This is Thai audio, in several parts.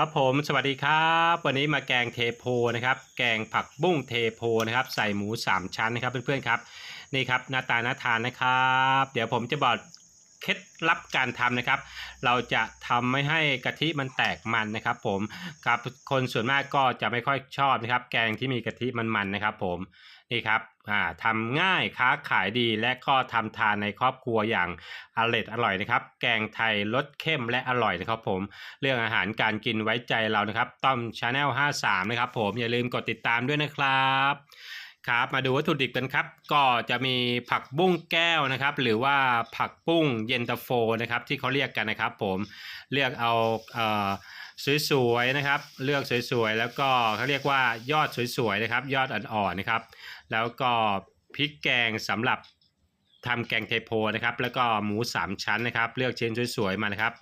ครับผมสวัสดีครับ วันนี้มาแกงเทโพนะครับ แกงผักบุ้งเทโพนะครับ ใส่หมู 3 ชั้นนะครับเพื่อนๆครับนี่ครับหน้าตาน่าทานนะครับ เดี๋ยวผมจะบอก เคล็ดลับการทำนะครับ เราจะทำไม่ให้กะทิมันแตกมันนะครับผมครับคนส่วนมากก็จะไม่ค่อยชอบนะครับ แกงที่มีกะทิมันๆนะครับ ผมนี่ครับอ่าทำง่ายค้าขายดีและก็ทำทานในครอบครัวอย่างอร่อยอร่อยนะครับ แกงไทยรสเข้มและอร่อยนะครับผม เรื่องอาหารการกินไว้ใจเรานะครับต้อมชาแนล53 นะครับผมอย่าลืมกดติดตามด้วยนะครับ ครับมาดูวัตถุดิบกันครับ ก็จะมีผักบุ้งแก้วนะครับ หรือว่าผักบุ้งเย็นตาโฟนะครับ ที่เขาเรียกกันนะครับ ผมเลือกเอาเอ่อสวยๆนะครับ เลือกสวยๆแล้วก็เขาเรียกว่ายอดสวยๆนะครับ ยอดอ่อนๆนะครับ แล้วก็พริกแกงสำหรับทำแกงเทโพนะครับ แล้วก็หมู3ชั้นนะครับ เลือกชิ้นสวยๆมานะครับ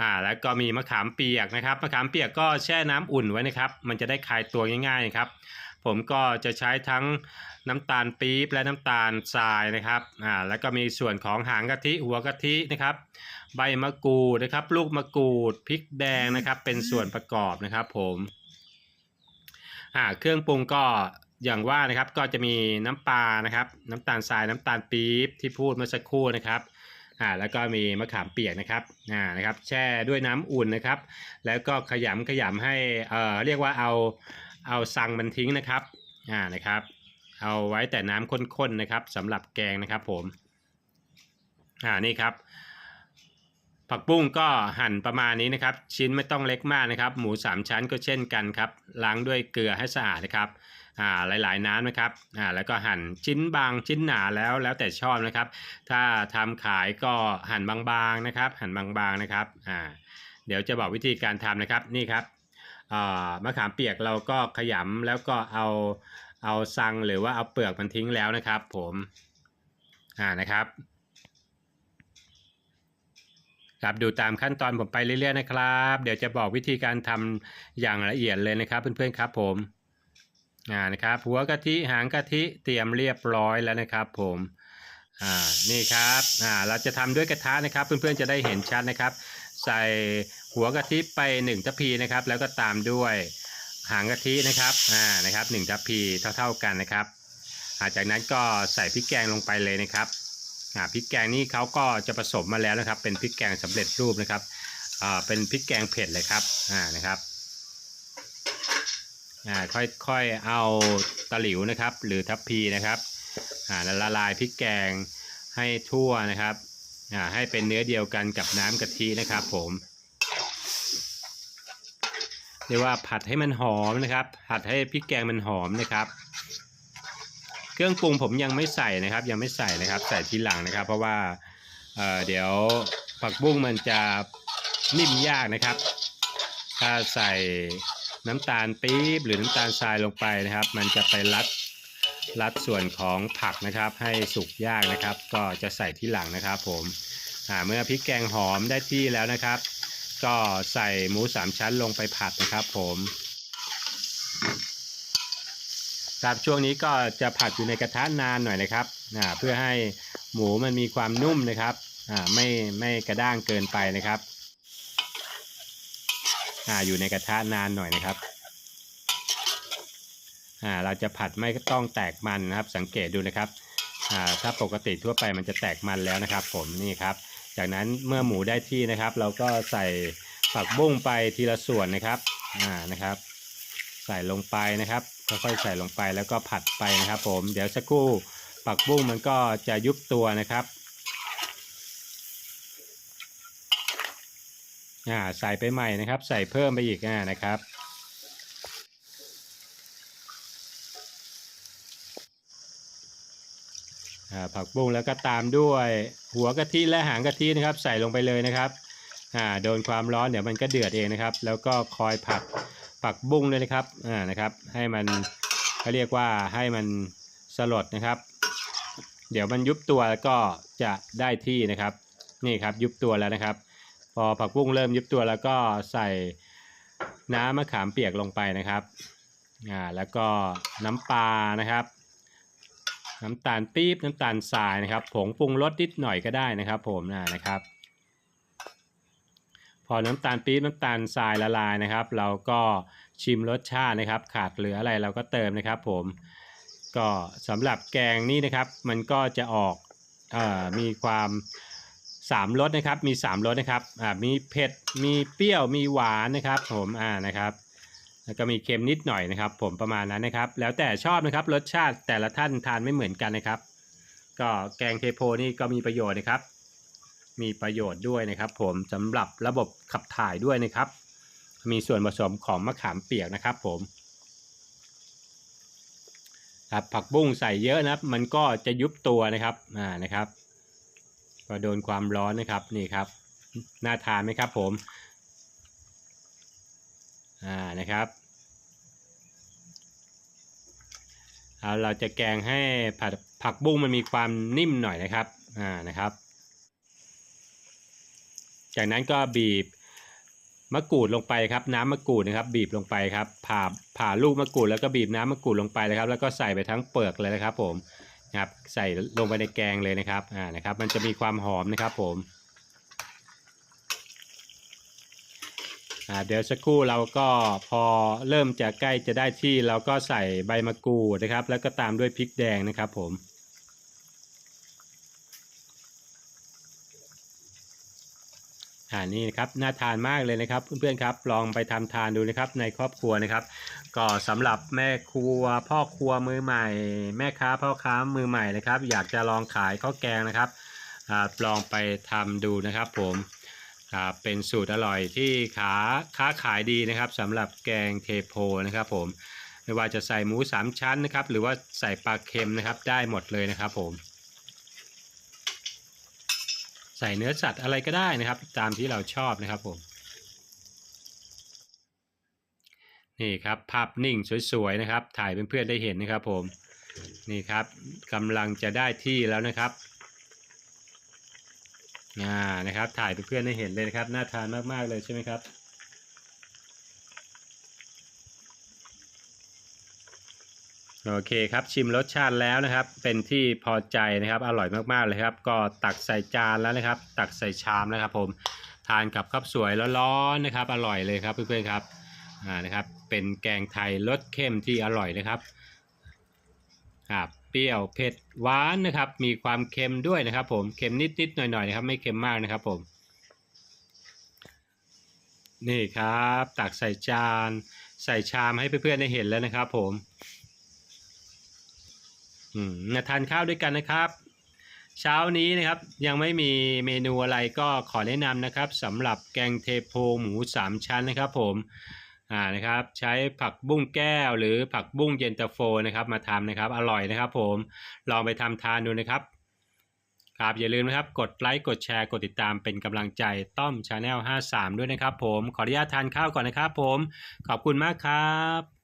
อ่าแล้วก็มีมะขามเปียกนะครับมะขามเปียกก็แช่น้ำอุ่นไว้นะครับ มันจะได้คลายตัวง่ายๆนะครับ ผมก็จะใช้ทั้งน้ำตาลปี๊บและน้ำตาลทรายนะครับอ่าแล้วก็มีส่วนของหางกะทิหัวกะทินะครับ ใบมะกรูดนะครับ ลูกมะกรูดพริกแดงนะครับ เป็นส่วนประกอบนะครับ ผมอ่าเครื่องปรุงก็อย่างว่านะครับก็จะมีน้ำปลานะครับ น้ำตาลทรายน้ำตาลปี๊บที่พูดเมื่อสักครู่นะครับอ่าแล้วก็มีมะขามเปียกนะครับอ่านะครับ แช่ด้วยน้ำอุ่นนะครับ แล้วก็ขยำขยำให้เอ่อเรียกว่าเอา เอาซังมันทิ้งนะครับอ่านะครับ เอาไว้แต่น้ำข้นๆนะครับสำหรับแกงนะครับผมอ่านี่ครับผักบุ้งก็หั่นประมาณนี้นะครับ ชิ้นไม่ต้องเล็กมากนะครับ หมู 3 ชั้นก็เช่นกันครับ ล้างด้วยเกลือให้สะอาดนะครับอ่าหลายๆน้ำนะครับอ่าแล้วก็หั่นชิ้นบางชิ้นหนาแล้วแล้วแต่ชอบนะครับ ถ้าทำขายก็หั่นบางๆนะครับ หั่นบางๆนะครับอ่าเดี๋ยวจะบอกวิธีการทำนะครับนี่ครับ มะขามเปียกเราก็ขยำแล้วก็เอาเอาซังหรือว่าเอาเปลือกมันทิ้งแล้วนะครับ ผมอ่านะครับครับดูตามขั้นตอนผมไปเรื่อยๆนะครับ เดี๋ยวจะบอกวิธีการทำอย่างละเอียดเลยนะครับเพื่อนๆครับผมอ่านะครับหัวกะทิหางกะทิเตรียมเรียบร้อยแล้วนะครับ ผมอ่านี่ครับอ่าเราจะทำด้วยกระทะนะครับ เพื่อนๆจะได้เห็นชัดนะครับ ใส่ หัวกะทิไป1ทัพพีนะครับ แล้วก็ตามด้วยหางกะทินะครับอ่านะครับ1ทัพพีเท่า ๆกันนะครับอาจากนั้นก็ใส่พริกแกงลงไปเลยนะครับอ่าพริกแกงนี่เขาก็จะผสมมาแล้วนะครับ เป็นพริกแกงสำเร็จรูปนะครับอ่าเป็นพริกแกงเผ็ดเลยครับอ่านะครับอ่าค่อยๆเอาตะหลิวนะครับ หรือทัพพีนะครับอ่าละลายพริกแกงให้ทั่วนะครับอ่าให้เป็นเนื้อเดียวกันกับน้ำกะทินะครับผม รียกว่าผัดให้มันหอมนะครับ ผัดให้พริกแกงมันหอมนะครับ เครื่องปรุงผมยังไม่ใส่นะครับ ยังไม่ใส่นะครับ ใส่ทีหลังนะครับ เพราะว่าเเดี๋ยวผักบุ้งมันจะนิ่มยากนะครับ ถ้าใส่น้ำตาลปี๊บหรือน้ำตาลทรายลงไปนะครับ มันจะไปรัดรัดส่วนของผักนะครับ ให้สุกยากนะครับ ก็จะใส่ที่หลังนะครับ ผมเมื่อพริกแกงหอมได้ที่แล้วนะครับ ก็ใส่หมูสามชั้นลงไปผัดนะครับผมครับช่วงนี้ก็จะผัดอยู่ในกระทะนานหน่อยนะครับอ่าเพื่อให้หมูมันมีความนุ่มนะครับอ่าไม่ไม่กระด้างเกินไปนะครับอ่าอยู่ในกระทะนานหน่อยนะครับอ่าเราจะผัดไม่ต้องแตกมันนะครับ สังเกตดูนะครับอ่าถ้าปกติทั่วไปมันจะแตกมันแล้วนะครับ ผมนี่ครับ จากนั้นเมื่อหมูได้ที่นะครับ เราก็ใส่ผักบุ้งไปทีละส่วนนะครับอ่านะครับ ใส่ลงไปนะครับค่อยๆใส่ลงไปแล้วก็ผัดไปนะครับ ผมเดี๋ยวสักครู่ผักบุ้งมันก็จะยุบตัวนะครับอ่าใส่ไปใหม่นะครับ ใส่เพิ่มไปอีกอ่านะครับ อ่า ผักบุ้งแล้วก็ตามด้วยหัวกะทิและหางกะทินะครับ ใส่ลงไปเลยนะครับอ่าโดนความร้อนเดี๋ยวมันก็เดือดเองนะครับ แล้วก็คอยผัดผักบุ้งด้วยนะครับอ่านะครับ ให้มันเขาเรียกว่าให้มันสลดนะครับ เดี๋ยวมันยุบตัวก็จะได้ที่นะครับ นี่ครับยุบตัวแล้วนะครับ พอผักบุ้งเริ่มยุบตัวแล้วก็ใส่น้ำมะขามเปียกลงไปนะครับอ่าแล้วก็น้ำปลานะครับ น้ำตาลปี๊บน้ำตาลทรายนะครับ ผงปรุงรสนิดหน่อยก็ได้นะครับ ผมนะนะครับ พอน้ำตาลปี๊บน้ำตาลทรายละลายนะครับ เราก็ชิมรสชาตินะครับ ขาดเหลืออะไรเราก็เติมนะครับ ผมก็สำหรับแกงนี่นะครับ มันก็จะออกอมีความสามรสนะครับ มีสามรสนะครับอ่ามีเผ็ด มีเปรี้ยว มีหวานนะครับ ผม อ่า นะครับ แล้วก็มีเค็มนิดหน่อยนะครับ ผมประมาณนั้นนะครับ แล้วแต่ชอบนะครับรสชาติแต่ละท่านทานไม่เหมือนกันนะครับ ก็แกงเทโพนี่ก็มีประโยชน์นะครับ มีประโยชน์ด้วยนะครับ ผมสำหรับระบบขับถ่ายด้วยนะครับ มีส่วนผสมของมะขามเปียกนะครับ ผมครับผักบุ้งใส่เยอะนะครับ มันก็จะยุบตัวนะครับอ่านะครับก็โดนความร้อนนะครับนี่ครับน่าทานไหมครับ ผม อ่านะครับเอาเราจะแกงให้ผัดผักบุ้งมันมีความนิ่มหน่อยนะครับอ่านะครับ จากนั้นก็บีบมะกรูดลงไปครับ น้ำมะกรูดนะครับ บีบลงไปครับผ่าผ่าลูกมะกรูดแล้วก็บีบน้ำมะกรูดลงไปเลยครับ แล้วก็ใส่ไปทั้งเปลือกเลยนะครับ ผมนะครับใส่ลงไปในแกงเลยนะครับอ่านะครับ มันจะมีความหอมนะครับผมอ่า เดี๋ยวสักครู่เราก็พอเริ่มจะใกล้จะได้ที่เราก็ใส่ใบมะกรูดนะครับ แล้วก็ตามด้วยพริกแดงนะครับผมอ่านี่นะครับน่าทานมากเลยนะครับเพื่อนๆครับลองไปทำทานดูนะครับในครอบครัวนะครับ ก็สำหรับแม่ครัวพ่อครัวมือใหม่ แม่ค้าพ่อค้ามือใหม่นะครับ อยากจะลองขายข้าวแกงนะครับอลองไปทำดูนะครับผม ครับเป็นสูตรอร่อยที่ขาค้าขายดีนะครับสำหรับแกงเทโพนะครับผมไม่ว่าจะใส่หมูสามชั้นนะครับ หรือว่าใส่ปลาเค็มนะครับ ได้หมดเลยนะครับผมใส่เนื้อสัตว์อะไรก็ได้นะครับ ตามที่เราชอบนะครับผมนี่ครับภาพนิ่งสวยๆนะครับ ถ่ายเพื่อนๆได้เห็นนะครับผมนี่ครับกำลังจะได้ที่แล้วนะครับ อ่านะครับ ถ่ายเพื่อนๆได้เห็นเลยนะครับ น่าทานมากๆเลยใช่ไหมครับโอเคครับชิมรสชาติแล้วนะครับ เป็นที่พอใจนะครับ อร่อยมากๆเลยครับ ก็ตักใส่จานแล้วนะครับ ตักใส่ชามแล้วครับผมทานกับข้าวสวยร้อนๆนะครับ อร่อยเลยครับเพื่อนๆครับอ่านะครับ เป็นแกงไทยรสเข้มที่อร่อยนะครับครับ เปรี้ยวเผ็ดหวานนะครับ มีความเค็มด้วยนะครับ ผมเค็มนิดๆหน่อยๆนะครับ ไม่เค็มมากนะครับ ผม นี่ครับ ตักใส่จาน ใส่ชามให้เพื่อนๆได้เห็นแล้วนะครับ ผมอืมมาทานข้าวด้วยกันนะครับ เช้านี้นะครับยังไม่มีเมนูอะไรก็ขอแนะนำนะครับสำหรับแกงเทโพหมูสามชั้นนะครับ ผม อ่านะครับใช้ผักบุ้งแก้วหรือผักบุ้งเย็นตาโฟนะครับมาทำนะครับอร่อยนะครับผมลองไปทำทานดูนะครับครับอย่าลืมนะครับกดไลค์กดแชร์กดติดตามเป็นกำลังใจต้อมชาแนล53 ด้วยนะครับผมขออนุญาตทานข้าวก่อนนะครับผมขอบคุณมากครับ